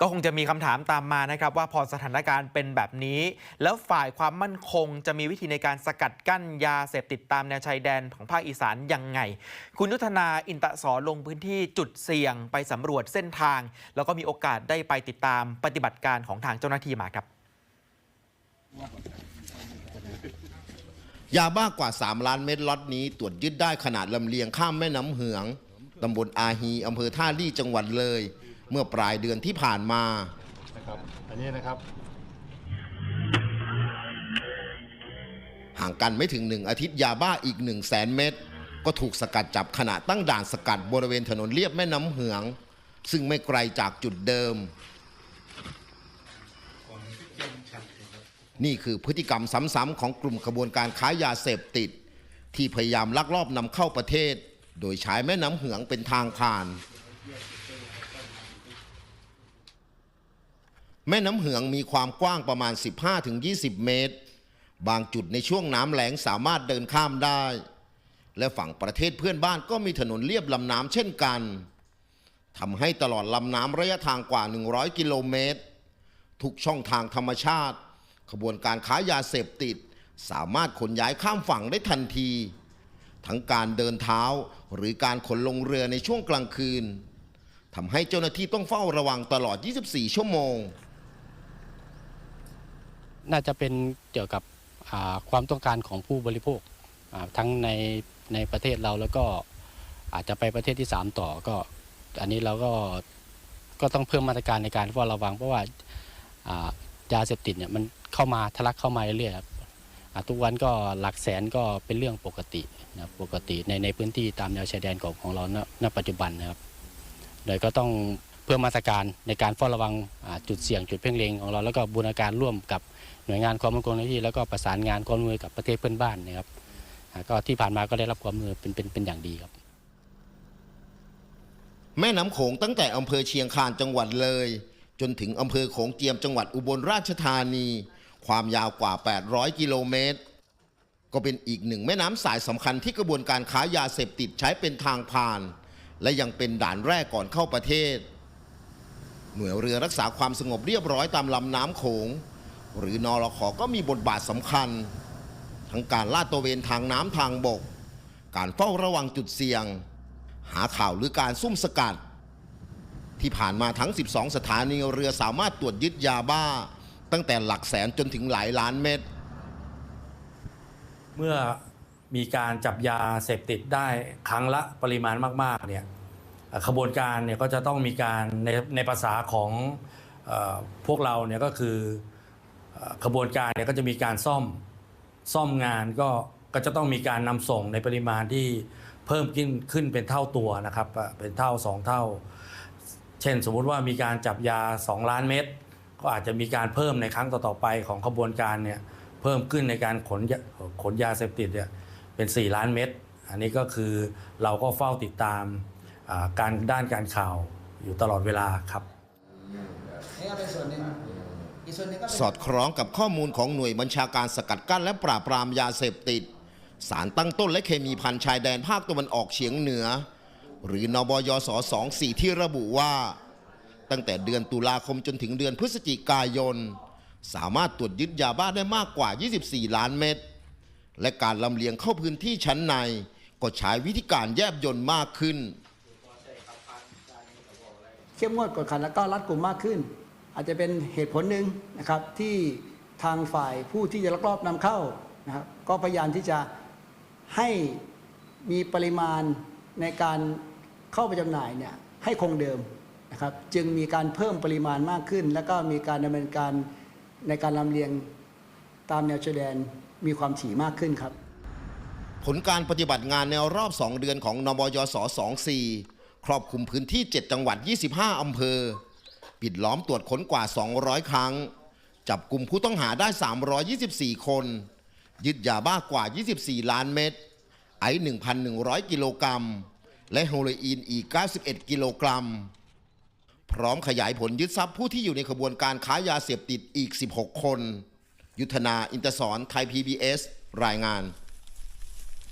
ก็คงจะมีคำถามตามมานะครับว่าพอสถานการณ์เป็นแบบนี้ แล้วฝ่ายความมั่นคงจะมีวิธีในการสกัดกั้นยาเสพติดตามแนวชายแดนของภาคอีสานยังไง คุณยุทธนาอินตะสอลงพื้นที่จุดเสี่ยงไปสำรวจเส้นทาง แล้วก็มีโอกาสได้ไปติดตามปฏิบัติการของทางเจ้าหน้าที่มาครับยาบ้ากว่า 3 ล้านเม็ดล็อตนี้ตรวจยึดได้ขนาดลำเลียงข้ามแม่น้ำเหืองตำบลอาฮีอำเภอท่าลี่จังหวัดเลย เมื่อปลายเดือนที่ผ่านมานะครับอันนี้นะครับห่างกันไม่ถึงหนึ่งอาทิตย์ยาบ้าอีก1 0 0 0 0แสนเม็ดก็ถูกสกัดจับขณะตั้งด่านสกัดบริเวณถนนเลียบแม่น้ำเหือง ซึ่งไม่ไกลจากจุดเดิม นี่คือพฤติกรรมซ้ำๆของกลุ่มขบวนการค้ายาเสพติด ที่พยายามลักลอบนำเข้าประเทศ โดยใช้แม่น้ำเหืองเป็นทางผ่าน แม่น้ำเหืองมีความกว้างประมาณ 15-20 เมตร บางจุดในช่วงน้ำแหลงสามารถเดินข้ามได้ และฝั่งประเทศเพื่อนบ้านก็มีถนนเลียบลำน้ำเช่นกันทำให้ตลอดลำน้ำระยะทางกว่า 100 กิโลเมตร ทุกช่องทางธรรมชาติ ขบวนการค้ายาเสพติด สามารถขนย้ายข้ามฝั่งได้ทันที ทั้งการเดินเท้าหรือการขนลงเรือในช่วงกลางคืนทำให้เจ้าหน้าที่ต้องเฝ้าระวังตลอด 24 ชั่วโมง น่าจะเป็นเกี่ยวกับความต้องการของผู้บริโภคทั้งในในประเทศเราแล้วก็อาจจะไปประเทศที่ 3 ต่อก็ อันนี้เราก็ก็ต้องเพิ่มมาตรการในการเฝ้าระวังเพราะว่ายาเสพติดเนี่ยมันเข้ามาทะลักเข้ามาเรื่อยๆครับทุกวันก็หลักแสนก็เป็นเรื่องปกตินะปกติในในพื้นที่ตามแนวชายแดนของของเราณปัจจุบันนะครับโดยก็ต้อง พิ่มมาตรการในการเฝ้าระวังจุดเสี่ยงจุดเพ่งเล็งของเราแล้วก็บูรณาการร่วมกับหน่วยงานความมั่นคงในที่แล้วก็ประสานงานความร่วมมือกับประเทศเพื่อนบ้านนะครับก็ที่ผ่านมาก็ได้รับความมมือเป็นเป็นเป็นอย่างดีครับ แม่น้ำโขงตั้งแต่อำเภอเชียงคานจังหวัดเลย จนถึงอำเภอโขงเจียมจังหวัดอุบลราชธานี ความยาวกว่า 800 กิโลเมตร ก็เป็นอีกหนึ่งแม่น้ำสายสำคัญที่กระบวนการค้ายาเสพติดใช้เป็นทางผ่าน และยังเป็นด่านแรกก่อนเข้าประเทศ หน่วยเรือรักษาความสงบเรียบร้อยตามลำน้ำโขง หรือนอรขอก็มีบทบาทสำคัญ ทั้งการลาดตระเวนทางน้ำทางบก การเฝ้าระวังจุดเสี่ยง หาข่าวหรือการซุ่มสกัด ที่ผ่านมาทั้ง 12 สถานีเรือสามารถตรวจยึดยาบ้า ตั้งแต่หลักแสนจนถึงหลายล้านเม็ดเมื่อมีการจับยาเสพติดได้ครั้งละปริมาณมาก ๆ เนี่ย ขบวนการเนี่ยก็จะต้องมีการในในภาษาของอพวกเราเนี่ยก็คือขบวนการเนี่ยก็จะมีการซ่อมซ่อมงานก็ก็จะต้องมีการนำส่งในปริมาณที่เพิ่มขึ้นขึ้นเป็นเท่าตัวนะครับเป็นเท่าสองเท่า เช่นสมมุติว่ามีการจับยา 2 ล้านเม็ดก็อาจจะมีการเพิ่มในครั้งต่อๆไปของขบวนการเนี่ยเพิ่มขึ้นในการขนขนยาเสพติดเนี่ยเป็น 4 ล้านเม็ดอันนี้ก็คือเราก็เฝ้าติดตาม การด้านการข่าวอยู่ตลอดเวลาครับนี่ก็เป็นส่วนหนึ่งอีกส่วนหนึ่งก็เป็นสอดคล้องกับข้อมูลของหน่วยบัญชาการสกัดกั้นและปราบปรามยาเสพติด สารตั้งต้นและเคมีพันชายแดนภาคตะวันออกเฉียงเหนือ หรือนบยส24 ที่ระบุว่า ตั้งแต่เดือนตุลาคมจนถึงเดือนพฤศจิกายน สามารถตรวจยึดยาบ้าได้มากกว่า 24 ล้านเม็ดและการลำเลียงเข้าพื้นที่ชั้นใน ก็ใช้วิธีการแยบยนต์มากขึ้น เข้มงวดกดขันแล้วก็รัดกลุ่มมากขึ้น อาจจะเป็นเหตุผลหนึ่งนะครับที่ทางฝ่ายผู้ที่จะลักลอบนำเข้านะครับก็พยายามที่จะให้มีปริมาณในการเข้าไปจำหน่ายเนี่ยให้คงเดิมนะครับจึงมีการเพิ่มปริมาณมากขึ้น แล้วก็มีการดำเนินการในการลำเลียงตามแนวชายแดนมีความถี่มากขึ้นครับ ผลการปฏิบัติงานในวรอบ 2 เดือนของนบยส24 ครอบคลุมพื้นที่ 7 จังหวัด 25 อำเภอ ปิดล้อมตรวจค้นกว่า 200 ครั้ง จับกลุ่มผู้ต้องหาได้ 324 คน ยึดยาบ้ากว่า 24 ล้านเม็ด ไอ 1,100 กิโลกรัม และโฮโลอีนอีก 91 กิโลกรัม พร้อมขยายผลยึดทรัพย์ผู้ที่อยู่ในขบวนการค้ายาเสพติดอีก 16 คน ยุทธนา อินเตอร์สอนไทย PBS รายงาน